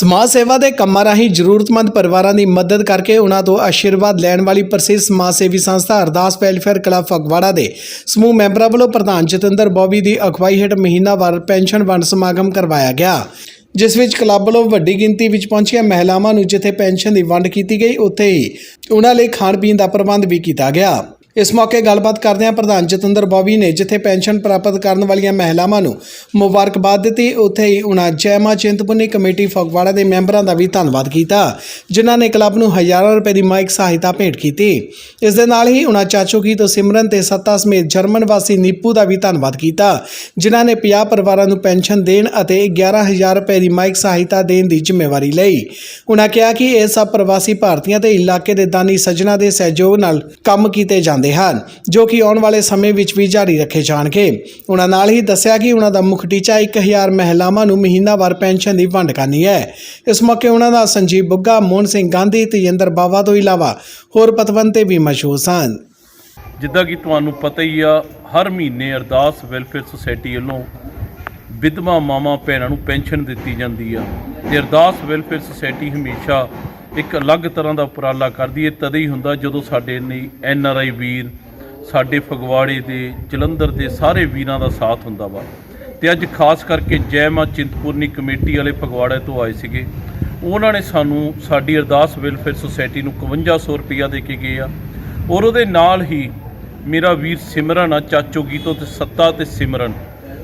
ਸਮਾਜ ਸੇਵਾ ਦੇ ਕੰਮਾਂ ਰਾਹੀਂ ਜ਼ਰੂਰਤਮੰਦ ਪਰਿਵਾਰਾਂ ਦੀ ਮਦਦ ਕਰਕੇ ਉਹਨਾਂ ਤੋਂ ਆਸ਼ੀਰਵਾਦ ਲੈਣ ਵਾਲੀ ਪ੍ਰਸਿੱਧ ਸਮਾਜ ਸੇਵੀ ਸੰਸਥਾ ਅਰਦਾਸ ਵੈਲਫੇਅਰ ਕਲੱਬ ਫਗਵਾੜਾ ਦੇ ਸਮੂਹ ਮੈਂਬਰਾਂ ਵੱਲੋਂ ਪ੍ਰਧਾਨ ਜਤਿੰਦਰ ਬੋਬੀ ਦੀ ਅਗਵਾਈ ਹੇਠ ਮਹੀਨਾਵਾਰ ਪੈਨਸ਼ਨ ਵੰਡ ਸਮਾਗਮ ਕਰਵਾਇਆ ਗਿਆ, ਜਿਸ ਵਿੱਚ ਕਲੱਬ ਵੱਲੋਂ ਵੱਡੀ ਗਿਣਤੀ ਵਿੱਚ ਪਹੁੰਚੀਆਂ ਮਹਿਲਾਵਾਂ ਨੂੰ ਜਿੱਥੇ ਪੈਨਸ਼ਨ ਦੀ ਵੰਡ ਕੀਤੀ ਗਈ, ਉੱਥੇ ਹੀ ਉਹਨਾਂ ਲਈ ਖਾਣ ਪੀਣ ਦਾ ਪ੍ਰਬੰਧ ਵੀ ਕੀਤਾ ਗਿਆ। ਇਸ ਮੌਕੇ ਗੱਲਬਾਤ ਕਰਦਿਆਂ ਪ੍ਰਧਾਨ ਜਤਿੰਦਰ ਬੌਬੀ ਨੇ, ਜਿੱਥੇ ਪੈਨਸ਼ਨ ਪ੍ਰਾਪਤ ਕਰਨ ਵਾਲੀਆਂ ਮਹਿਲਾਵਾਂ ਨੂੰ ਮੁਬਾਰਕਬਾਦ ਦਿੱਤੀ, ਉੱਥੇ ਹੀ ਉਹਨਾਂ ਜੈਮਾ ਚਿੰਤਪੁਰਨੀ ਕਮੇਟੀ ਫਗਵਾੜਾ ਦੇ ਮੈਂਬਰਾਂ ਦਾ ਵੀ ਧੰਨਵਾਦ ਕੀਤਾ, ਜਿਨ੍ਹਾਂ ਨੇ ਕਲੱਬ ਨੂੰ ਹਜ਼ਾਰਾਂ ਰੁਪਏ ਦੀ ਮਾਇਕ ਸਹਾਇਤਾ ਭੇਂਟ ਕੀਤੀ। ਇਸ ਦੇ ਨਾਲ ਹੀ ਉਹਨਾਂ ਚਾਚੋ ਕੀ ਤੋਂ ਸਿਮਰਨ ਤੇ ਸੱਤਾ ਸਮੇਤ ਜਰਮਨ ਵਾਸੀ ਨੀਪੂ ਦਾ ਵੀ ਧੰਨਵਾਦ ਕੀਤਾ, ਜਿਨ੍ਹਾਂ ਨੇ 50 ਪਰਿਵਾਰਾਂ ਨੂੰ ਪੈਨਸ਼ਨ ਦੇਣ ਅਤੇ 11000 ਰੁਪਏ ਦੀ ਮਾਇਕ ਸਹਾਇਤਾ ਦੇਣ ਦੀ ਜ਼ਿੰਮੇਵਾਰੀ ਲਈ। ਉਹਨਾਂ ਕਿਹਾ ਕਿ ਇਹ ਸਭ ਪ੍ਰਵਾਸੀ ਭਾਰਤੀਆਂ ਤੇ ਇਲਾਕੇ ਦੇ ਦਾਨੀ ਸੱਜਣਾ ਦੇ ਸਹਿਯੋਗ ਨਾਲ ਕੰਮ ਕੀਤੇ ਜਾਂਦੇ ਹਨ, ਜੋ ਕਿ ਆਉਣ ਵਾਲੇ ਸਮੇਂ ਵਿੱਚ ਵੀ ਜਾਰੀ ਰੱਖੇ ਜਾਣਗੇ। ਉਹਨਾਂ ਨਾਲ ਹੀ ਦੱਸਿਆ ਕਿ ਉਹਨਾਂ ਦਾ ਮੁੱਖ ਟੀਚਾ 1000 ਮਹਿਲਾਵਾਂ ਨੂੰ ਮਹੀਨਾਵਾਰ ਪੈਨਸ਼ਨ ਦੀ ਵੰਡ ਕਰਨੀ ਹੈ। ਇਸ ਮੌਕੇ ਉਹਨਾਂ ਦਾ ਸੰਜੀਵ ਬੁੱਗਾ, ਮੋਹਨ ਸਿੰਘ ਗਾਂਧੀ ਤੇਜਿੰਦਰ ਬਾਵਾ ਤੋਂ ਇਲਾਵਾ ਹੋਰ ਪਤਵੰਤੇ ਵੀ ਮਸ਼ਹੂਰ ਸਨ। ਜਿੱਦਾਂ ਕਿ ਤੁਹਾਨੂੰ ਪਤਾ ਹੀ ਆ, ਹਰ ਮਹੀਨੇ ਅਰਦਾਸ ਵੈਲਫੇਅਰ ਸੁਸਾਇਟੀ ਵੱਲੋਂ ਵਿਧਵਾ ਮਾਵਾਂ, ਭੈਣਾਂ ਨੂੰ ਪੈਨਸ਼ਨ ਦਿੱਤੀ ਜਾਂਦੀ ਆ। ਤੇ ਅਰਦਾਸ ਵੈਲਫੇਅਰ ਸੁਸਾਇਟੀ ਹਮੇਸ਼ਾ ਇੱਕ ਅਲੱਗ ਤਰ੍ਹਾਂ ਦਾ ਉਪਰਾਲਾ ਕਰਦੀ ਹੈ। ਤਦ ਹੀ ਹੁੰਦਾ ਜਦੋਂ ਸਾਡੇ ਲਈ ਐਨ ਆਰ ਆਈ ਵੀਰ, ਸਾਡੇ ਫਗਵਾੜੇ ਦੇ, ਜਲੰਧਰ ਦੇ ਸਾਰੇ ਵੀਰਾਂ ਦਾ ਸਾਥ ਹੁੰਦਾ ਵਾ। ਤੇ ਅੱਜ ਖਾਸ ਕਰਕੇ ਜੈ ਮਾਂ ਚਿੰਤਪੁਰਨੀ ਕਮੇਟੀ ਵਾਲੇ ਫਗਵਾੜੇ ਤੋਂ ਆਏ ਸੀਗੇ। ਉਹਨਾਂ ਨੇ ਸਾਨੂੰ ਸਾਡੀ ਅਰਦਾਸ ਵੈਲਫੇਅਰ ਸੁਸਾਇਟੀ ਨੂੰ 5100 ਰੁਪਇਆ ਦੇ ਕੇ ਗਏ ਆ। ਔਰ ਉਹਦੇ ਨਾਲ ਹੀ ਮੇਰਾ ਵੀਰ ਸਿਮਰਨ ਆ, ਚਾਚੋ ਗੀਤੋ ਤੇ ਸੱਤਾ ਤੇ ਸਿਮਰਨ,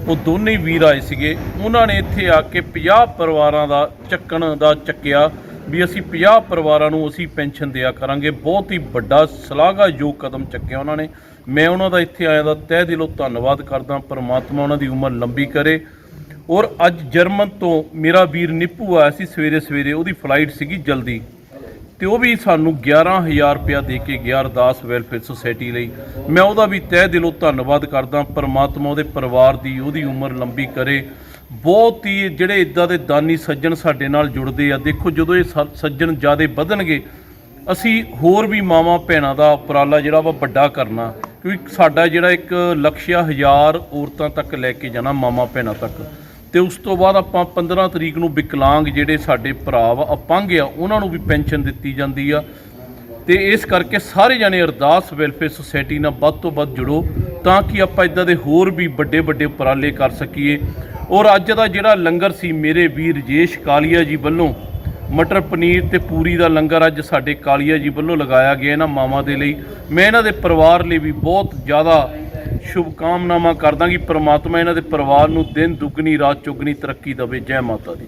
ਉਹ ਦੋਨੇ ਵੀਰ ਆਏ ਸੀਗੇ। ਉਹਨਾਂ ਨੇ ਇੱਥੇ ਆ ਕੇ 50 ਪਰਿਵਾਰਾਂ ਦਾ ਚੱਕਣ ਦਾ ਚੱਕਿਆ। ਵੀ ਅਸੀਂ 50 ਪਰਿਵਾਰਾਂ ਨੂੰ ਅਸੀਂ ਪੈਨਸ਼ਨ ਦਿਆ ਕਰਾਂਗੇ। ਬਹੁਤ ਹੀ ਵੱਡਾ ਸ਼ਲਾਘਾਯੋਗ ਕਦਮ ਚੱਕਿਆ ਉਹਨਾਂ ਨੇ। ਮੈਂ ਉਹਨਾਂ ਦਾ ਇੱਥੇ ਆਇਆ ਦਾ ਤਹਿ ਦਿਲੋਂ ਧੰਨਵਾਦ ਕਰਦਾ। ਪਰਮਾਤਮਾ ਉਹਨਾਂ ਦੀ ਉਮਰ ਲੰਬੀ ਕਰੇ। ਔਰ ਅੱਜ ਜਰਮਨ ਤੋਂ ਮੇਰਾ ਵੀਰ ਨਿੱਪੂ ਆਇਆ ਸੀ ਸਵੇਰੇ ਸਵੇਰੇ। ਉਹਦੀ ਫਲਾਈਟ ਸੀਗੀ ਜਲਦੀ। ਤੇ ਉਹ ਵੀ ਸਾਨੂੰ 11000 ਰੁਪਇਆ ਦੇ ਕੇ ਗਿਆ ਅਰਦਾਸ ਵੈਲਫੇਅਰ ਸੁਸਾਇਟੀ ਲਈ। ਮੈਂ ਉਹਦਾ ਵੀ ਤਹਿ ਦਿਲੋਂ ਧੰਨਵਾਦ ਕਰਦਾ। ਪਰਮਾਤਮਾ ਉਹਦੇ ਪਰਿਵਾਰ ਦੀ ਉਹਦੀ ਉਮਰ ਲੰਬੀ ਕਰੇ। ਬਹੁਤ ਹੀ ਜਿਹੜੇ ਇਦਾਂ ਦੇ ਦਾਨੀ ਸੱਜਣ ਸਾਡੇ ਨਾਲ ਜੁੜਦੇ ਆ। ਦੇਖੋ ਜਦੋਂ ਇਹ ਸ- ਸੱਜਣ ਜਿਆਦੇ ਵਧਣਗੇ, ਅਸੀਂ ਹੋਰ ਵੀ ਮਾਵਾਂ ਭੈਣਾਂ ਦਾ ਉਪਰਾਲਾ ਜਿਹੜਾ ਵਾ ਵੱਡਾ ਕਰਨਾ, ਕਿਉਂਕਿ ਸਾਡਾ ਜਿਹੜਾ ਇੱਕ ਲਕਸ਼ਯ ਹਜ਼ਾਰ ਔਰਤਾਂ ਤੱਕ ਲੈ ਕੇ ਜਾਣਾ ਮਾਵਾਂ ਭੈਣਾਂ ਤੱਕ। ਤੇ ਉਸ ਤੋਂ ਬਾਅਦ ਆਪਾਂ 15 ਤਰੀਕ ਨੂੰ ਵਿਕਲਾਂਗ ਜਿਹੜੇ ਸਾਡੇ ਭਰਾ ਵਾ, ਅਪੰਗ ਆ, ਉਹਨਾਂ ਨੂੰ ਵੀ ਪੈਨਸ਼ਨ ਦਿੱਤੀ ਜਾਂਦੀ ਆ। ਤੇ ਇਸ ਕਰਕੇ ਸਾਰੇ ਜਾਣੇ ਅਰਦਾਸ ਵੈਲਫੇਅਰ ਸੁਸਾਇਟੀ ਨਾਲ ਵੱਧ ਤੋਂ ਵੱਧ ਜੁੜੋ, ਤਾਂ ਕਿ ਆਪਾਂ ਇਦਾਂ ਦੇ ਹੋਰ ਵੀ ਵੱਡੇ ਵੱਡੇ ਉਪਰਾਲੇ ਕਰ ਸਕੀਏ। ਔਰ ਅੱਜ ਦਾ ਜਿਹੜਾ ਲੰਗਰ ਸੀ ਮੇਰੇ ਵੀਰ ਰਜੇਸ਼ ਕਾਲੀਆ ਜੀ ਵੱਲੋਂ, ਮਟਰ ਪਨੀਰ ਤੇ ਪੂਰੀ ਦਾ ਲੰਗਰ ਅੱਜ ਸਾਡੇ ਕਾਲੀਆ ਜੀ ਵੱਲੋਂ ਲਗਾਇਆ ਗਿਆ ਇਹਨਾਂ ਮਾਵਾਂ ਦੇ ਲਈ। ਮੈਂ ਇਹਨਾਂ ਦੇ ਪਰਿਵਾਰ ਲਈ ਵੀ ਬਹੁਤ ਜ਼ਿਆਦਾ ਸ਼ੁਭ ਕਾਮਨਾਵਾਂ ਕਰਦਾ ਕਿ ਪ੍ਰਮਾਤਮਾ ਇਹਨਾਂ ਦੇ ਪਰਿਵਾਰ ਨੂੰ ਦਿਨ ਦੁੱਗਣੀ, ਰਾਤ ਚੁੱਗਣੀ ਤਰੱਕੀ ਦੇਵੇ। ਜੈ ਮਾਤਾ ਦੀ।